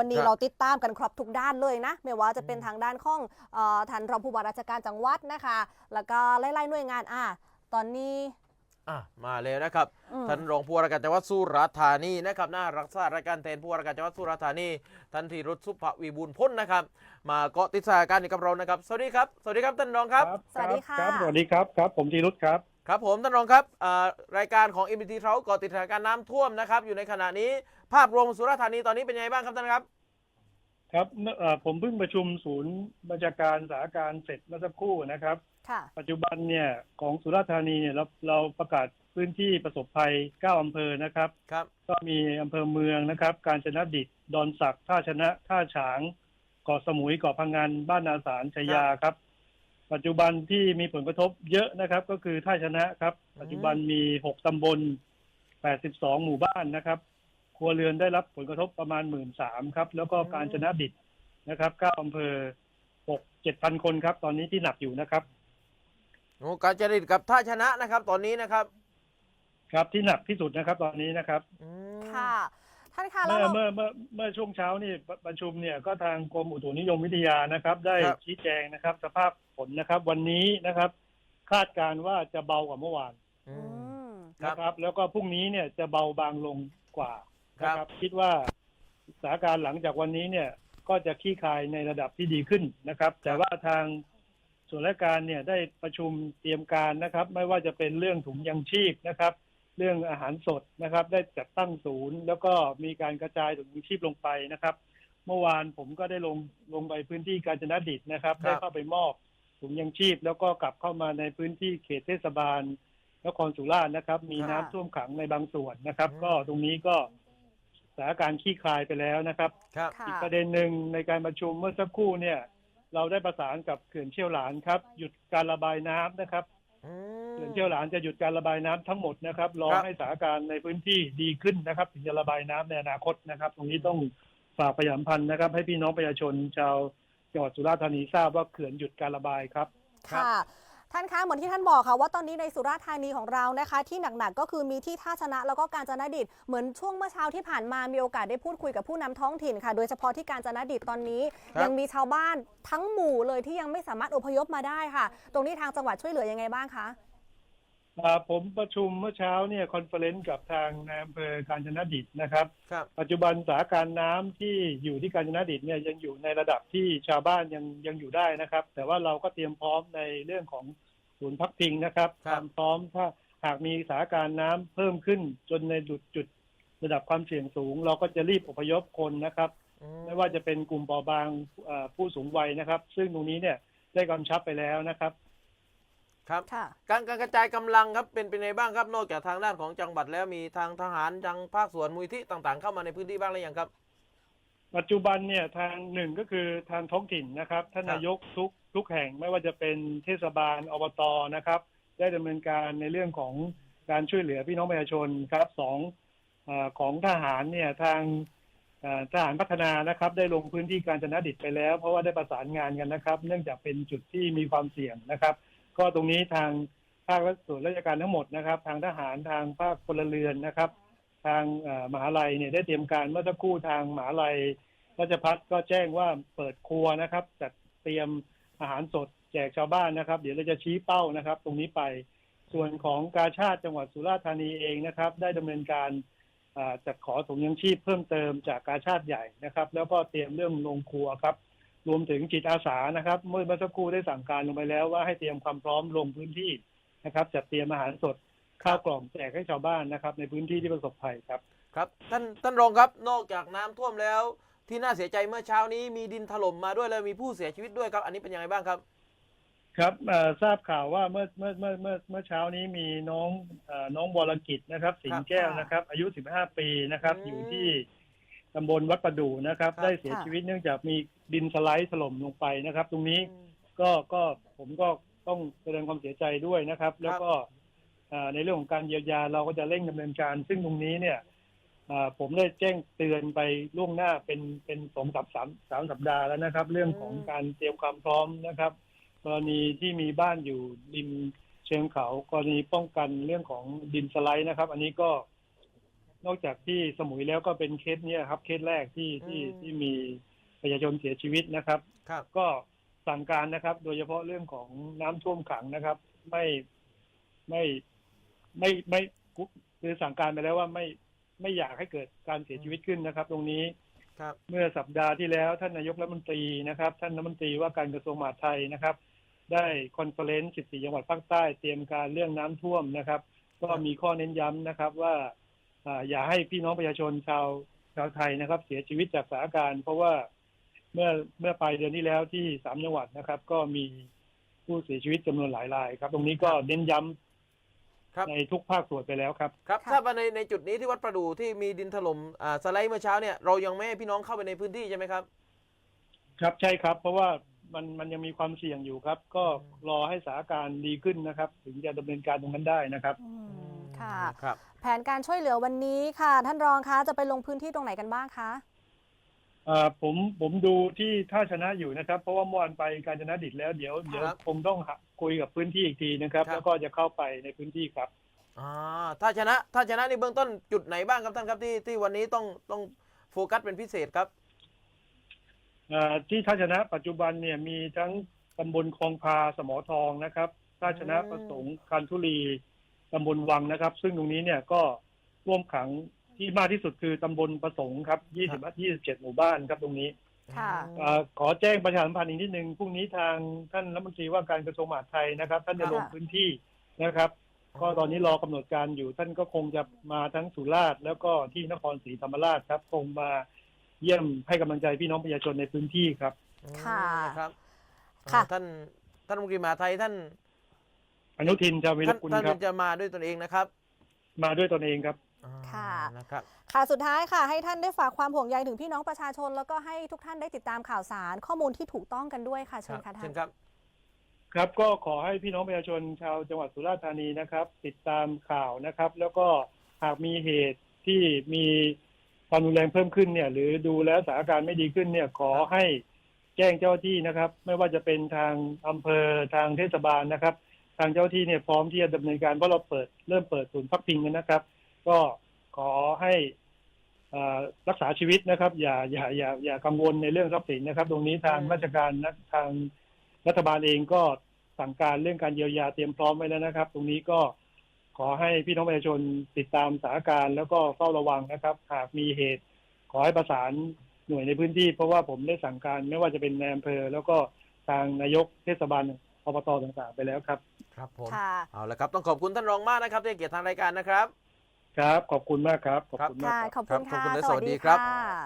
วันนี้ครับเราติดตามกันครบทุกด้านเลยนะ ไม่ว่าจะเป็นทางด้านของเอ่อท่านรองผู้ว่าราชการจังหวัดนะคะ แล้วก็ไล่ๆหน่วยงานอะตอนนี้ อะมาเลยนะครับอืม ท่านรองผู้ว่าราชการจังหวัดสุราษฎร์ธานีนะครับหน้ารักษารายการแทนผู้ว่าราชการจังหวัดสุราษฎร์ธานีท่านธีรุษสุภวีบูลย์พ้นนะครับ มาเกาะติดสถานการณ์อยู่กับเรานะครับ สวัสดีครับสวัสดีครับท่านรองครับสวัสดีค่ะรับ สวัสดีครับ ครับ ผมธีรุษครับ ครับผมท่านรองครับอ่ารายการของ m อ็มเราเกาะติดสถานการณ์น้ำท่วมนะครับอยู่ในขณะนี้ ภาพรวมสุราษฎร์ธานีตอนนี้เป็นยังไงบ้างครับท่านครับ ครับเมื่อเอ่อผมเพิ่งประชุมศูนย์บัญชาการสถานการณ์เสร็จเมื่อสักครู่นะครับ ค่ะปัจจุบันเนี่ยของสุราษฎร์ธานีเนี่ยเราเราประกาศพื้นที่ประสบภัย 9 อำเภอนะครับ ครับ ก็มีอำเภอเมืองนะครับ การชนะดิตดอนสักท่าชนะท่าฉางเกาะสมุยเกาะพังงานบ้านนาสารชัยยาครับ ปัจจุบันที่มีผลกระทบเยอะนะครับ ก็คือท่าชนะครับ ปัจจุบันมี 6 ตำบล 82 หมู่บ้านนะครับ ครัวเรือนได้รับผลกระทบประมาณ1 3ื่นครับ แล้วก็การชนะดิตนะครับ9อำเภอ6 7,000คนครับ ตอนนี้ที่หนักอยู่นะครับโอ้การจริตกับท่าชนะนะครับ ตอนนี้นะครับ ครับที่หนักที่สุดนะครับ ตอนนี้นะครับอืมค่ะ ท่านคะแล้วเมื่อเรา เมื่อเมื่อเมื่อช่วงเช้านี่ปประชุมเนี่ยก็ทางกรมอุตุนิยมวิทยานะครับ ได้ครับ ชี้แจงนะครับ สภาพฝนนะครับ วันนี้นะครับ คาดการณ์ว่าจะเบากว่าเมื่อวานอือืมมครับนะครับ แล้วก็พรุ่งนี้เนี่ยจะเบาบางลงกว่า ครับ นะครับ คิดว่าสถานการณ์หลังจากวันนี้เนี่ย ก็จะคลี่คลายในระดับที่ดีขึ้นนะครับ แต่ว่าทางส่วนราชการเนี่ยได้ประชุมเตรียมการนะครับ ไม่ว่าจะเป็นเรื่องถุงยังชีพนะครับ เรื่องอาหารสดนะครับ ได้จัดตั้งศูนย์ แล้วก็มีการกระจายถุงยังชีพลงไปนะครับ เมื่อวานผมก็ได้ลงลงไปพื้นที่กาญจนดิตนะครับ ครับ ได้เข้าไปมอบถุงยังชีพ แล้วก็กลับเข้ามาในพื้นที่เขตเทศบาล นครสุราษฎร์นะครับ มีน้ำท่วมขังในบางส่วนนะครับ ก็ตรงนี้ก็ สถานการณ์คลี่คลายไปแล้วนะครับ ครับค่ะอีกประเด็นหนึ่งในการประชุมเมื่อสักครู่เนี่ย เราได้ประสานกับเขื่อนเชี่ยวหลานครับ หยุดการระบายน้ำนะครับอืม เขื่อนเชี่ยวหลานจะหยุดการระบายน้ำทั้งหมดนะครับรอครับ ให้สถานการณ์ในพื้นที่ดีขึ้นนะครับ ถึงจะระบายน้ำในอนาคตนะครับ ตรงนี้ต้องฝากประชาสัมพันธ์นะครับ ให้พี่น้องประชาชนชาวจังหวัดสุราษฎร์ธานีทราบว่าเขื่อนหยุดการระบายครับ ครับ ค่ะ ท่านคะเหมือนที่ท่านบอกค่ะว่าตอนนี้ในสุราษฎร์ธานีของเรานะคะ ที่หนักๆก็คือมีที่ท่าชนะแล้วก็การจนดิตเหมือนช่วงเมื่อเช้าที่ผ่านมามีโอกาสได้พูดคุยกับผู้นำท้องถิ่นค่ะ โดยเฉพาะที่การจนดิตตอนนี้ครับยังมีชาวบ้านทั้งหมู่เลยที่ยังไม่สามารถอพยพมาได้ค่ะ ตรงนี้ทางจังหวัดช่วยเหลือยังไงบ้างคะอ่า ผมประชุมเมื่อเช้าเนี่ยคอนเฟอเรนซ์กับทางนายอำเภอการจนดิตนะครับ ครับ ปัจจุบันสถานการณ์น้ำที่อยู่ที่กาญจนดิตเนี่ยยังอยู่ในระดับที่ชาวบ้านยังยังอยู่ได้นะครับ แต่ว่าเราก็เตรียมพร้อมในเรื่องของศูนย์พักพิงนะครับครับ ความพร้อมถ้าหากมีสถานการณ์น้ำเพิ่มขึ้นจนในจุดจุดระดับความเสี่ยงสูง เราก็จะรีบอพยพคนนะครับ อืไม่ว่าจะเป็นกลุ่มเปราะบางเอ่อผู้สูงวัยนะครับ ซึ่งตรงนี้เนี่ยได้กำชับไปแล้วนะครับ ครับค่ะการการกระจายกำลังครับเป็นเป็นไงบ้างครับนอกจากทางด้านของจังหวัดแล้วมีทางทหารทางภาคส่วนมูลที่ต่างๆ เข้ามาในพื้นที่บ้างหรือยังครับ ปัจจุบันเนี่ยทางหนึ่งก็คือทางท้องถิ่นนะครับท่านครับนายกทุกทุกแห่งไม่ว่าจะเป็นเทศบาลอบตนะครับ ได้ดำเนินการในเรื่องของการช่วยเหลือพี่น้องประชาชนครับสองอาของทหารเนี่ยทางอ่าทหารพัฒนานะครับ ได้ลงพื้นที่การจนดิตไปแล้ว เพราะว่าได้ประสานงานกันนะครับ เนื่องจากเป็นจุดที่มีความเสี่ยงนะครับ ก็ตรงนี้ทางภาคส่วนราชการทั้งหมดนะครับ ทางทหารทางภาคพลเรือนนะครับ ทางมหาลัยเนี่ยได้เตรียมการเมื่อสักครู่ทางมหาลัยราชพัฒก็แจ้งว่าเปิดครัวนะครับจัดเตรียมอาหารสดแจกชาวบ้านนะครับ เดี๋ยวเราจะชี้เป้านะครับ ตรงนี้ไปส่วนของกาชาติจังหวัดสุราษฎร์ธานีเองนะครับ ได้ดำเนินการจัดขอถุงยังชีพเพิ่มเติมจากกาชาติใหญ่นะครับ แล้วก็เตรียมเรื่องโรงครัวครับ รวมถึงจิตอาสานะครับ เมื่อเมื่อสักครู่ได้สั่งการลงไปแล้วว่าให้เตรียมความพร้อมลงพื้นที่นะครับจัดเตรียมอาหารสดข้าวกล่องแจกให้ชาวบ้านนะครับ ในพื้นที่ที่ประสบภัยครับครับท่านท่านรองครับนอกจากน้ำท่วมแล้ว ที่น่าเสียใจเมื่อเช้านี้มีดินถล่มมาด้วยแล้วมีผู้เสียชีวิตด้วยครับ อันนี้เป็นยังไงบ้างครับ ครับเอ่อทราบข่าวว่าเมื่อเมื่อเมื่อเมื่อเมื่อเช้านี้มีน้องเออน้องบรกิจนะครับ สิงห์แก้วนะครับ อายุ 15 ปีนะครับอืมอยู่ที่ ตำบลวัดประดูนะครับ ครับได้เสียค่ะ ชีวิตเนื่องจากมีดินสไลด์ถล่มลงไปนะครับ ตรงนี้ก็ก็ผมก็ต้องแสดงความเสียใจด้วยนะครับ แล้วก็เอ่อในเรื่องของการเยียวยาเราก็จะเร่งดำเนินการ ซึ่งตรงนี้เนี่ยเอ่อผมได้แจ้งเตือนไปล่วงหน้าเป็นเป็นสองสัปสามสามสัปดาห์แล้วนะครับ เรื่องของการเตรียมความพร้อมนะครับกรณีที่มีบ้านอยู่ริม เชิงเขากรณีป้องกันเรื่องของดินสไลด์นะครับ อันนี้ก็ นอกจากที่สมุยแล้วก็เป็นเคสเนี้ยครับ เคสแรกที่ที่อืมที่มีประชาชนเสียชีวิตนะครับ ครับ ก็สั่งการนะครับ โดยเฉพาะเรื่องของน้ำท่วมขังนะครับ ไม่ไม่ไม่ไม่คือสั่งการไปแล้วว่าไม่ไม่อยากให้เกิดการเสียชีวิตขึ้นนะครับ ตรงนี้ครับ เมื่อสัปดาห์ที่แล้วท่านนายกรัฐมนตรีนะครับ ท่านรัฐมนตรีว่าการกระทรวงมหาดไทยนะครับ ได้คอนเฟอเรนซ์ 14 จังหวัดภาคใต้เตรียมการเรื่องน้ำท่วมนะครับ ก็มีข้อเน้นย้ำนะครับว่า อ่าอย่าให้พี่น้องประชาชนชาวชาวไทยนะครับ เสียชีวิตจากสถานการณ์ เพราะว่าเมื่อเมื่อปลายเดือนที่แล้วที่สามจังหวัดนะครับ ก็มีผู้เสียชีวิตจำนวนหลายรายครับ ตรงนี้ก็เน้นย้ำครับในทุกภาคส่วนไปแล้วครับครับค่ะถ้ามาในในจุดนี้ที่วัดประดูที่มีดินถล่มอ่าสไลด์เมื่อเช้าเนี่ยเรายังไม่ให้พี่น้องเข้าไปในพื้นที่ใช่ไหมครับ ครับใช่ครับ เพราะว่ามันมันยังมีความเสี่ยงอยู่ครับ ก็รอให้สถานการณ์ดีขึ้นนะครับ ถึงจะดำเนินการตรงนั้นได้นะครับอืมค่ะครับ แผนการช่วยเหลือวันนี้ค่ะ ท่านรองคะจะไปลงพื้นที่ตรงไหนกันบ้างคะเอ่อผมผมดูที่ท่าชนะอยู่นะครับ เพราะว่าเมื่อวานไปการชนะดิตแล้วเดี๋ยวเดี๋ยวครับคงต้องหาคุยกับพื้นที่อีกทีนะครับ ครับ แล้วก็จะเข้าไปในพื้นที่ครับ อ่าถ้าชนะถ้าชนะในเบื้องต้นจุดไหนบ้างครับท่านครับที่ที่วันนี้ต้องต้องโฟกัสเป็นพิเศษครับ เอ่อที่ท่าชนะปัจจุบันเนี่ยมีทั้งตำบลคลองพาสมอทองนะครับท่าชนะอืม ประสงค์คันทุรี ตำบลวังนะครับ ซึ่งตรงนี้เนี่ยก็ร่วมขังที่มากที่สุดคือตำบลประสงค์ครับ20 27 หมู่บ้านครับตรงนี้ค่ะ เอ่อขอแจ้งประชาสัมพันธ์อีกนิดนึงพรุ่งนี้ทางท่านรัฐมนตรีว่าการกระทรวงมหาดไทยนะครับ ท่านจะลงค่ะ พื้นที่นะครับ ก็ตอนนี้รอกำหนดการอยู่ท่านก็คงจะมาทั้งสุราษฎร์แล้วก็ที่นครศรีธรรมราชครับ คงมาเยี่ยมให้กำลังใจพี่น้องประชาชนในพื้นที่ครับ ค่ะอืมครับค่ะ อ่าท่านท่านรัฐมนตรีมหาดไทยท่าน อนุทินชาญวิรท่านกุลท่านครับ จะมาด้วยตนเองนะครับมาด้วยตนเองครับอ่าค่ะนะครับ ค่ะสุดท้ายค่ะ ให้ท่านได้ฝากความห่วงใยถึงพี่น้องประชาชน แล้วก็ให้ทุกท่านได้ติดตามข่าวสาร ข้อมูลที่ถูกต้องกันด้วยค่ะเชิญค่ะท่าเชิน ญครับ ครับก็ขอให้พี่น้องประชาชนชาวจังหวัดสุราษฎร์ธานีนะครับ ติดตามข่าวนะครับ แล้วก็หากมีเหตุที่มีความรุนแรงเพิ่มขึ้นเนี่ย หรือดูแล้วสถานการณ์ไม่ดีขึ้นเนี่ย ขอให้แจ้งเจ้าหน้าที่นะครับ ไม่ว่าจะเป็นทางอำเภอทางเทศบาลนะครับ ทางเจ้าหน้าที่เนี่ยพร้อมที่จะดำเนินการเพราะเราเปิดเริ่มเปิดศูนย์พักพิงกันนะครับ ก็ขอให้อ่ารักษาชีวิตนะครับ อย่าอย่าอย่าอย่ากังวลในเรื่องทรัพย์สินนะครับ ตรงนี้ทางอืมราชการนะทางรัฐบาลเองก็สั่งการเรื่องการเยียวยาเตรียมพร้อมไว้แล้วนะครับ ตรงนี้ก็ขอให้พี่น้องประชาชนติดตามสถานการณ์แล้วก็เฝ้าระวังนะครับ หากมีเหตุ ขอให้ประสานหน่วยในพื้นที่ เพราะว่าผมได้สั่งการไม่ว่าจะเป็นในอำเภอแล้วก็ทางนายกเทศบาล อบตต่างๆ ไปแล้วครับ ครับผม ค่ะ เอาละครับ ต้องขอบคุณท่านรองมากนะครับที่ให้เกียรติทางรายการนะครับ ครับ ขอบคุณมากครับ ขอบคุณมากค่ะ ครับ ขอบคุณครับขอบค่ะคุณและสสวัวัสสดีดีครับค่ะ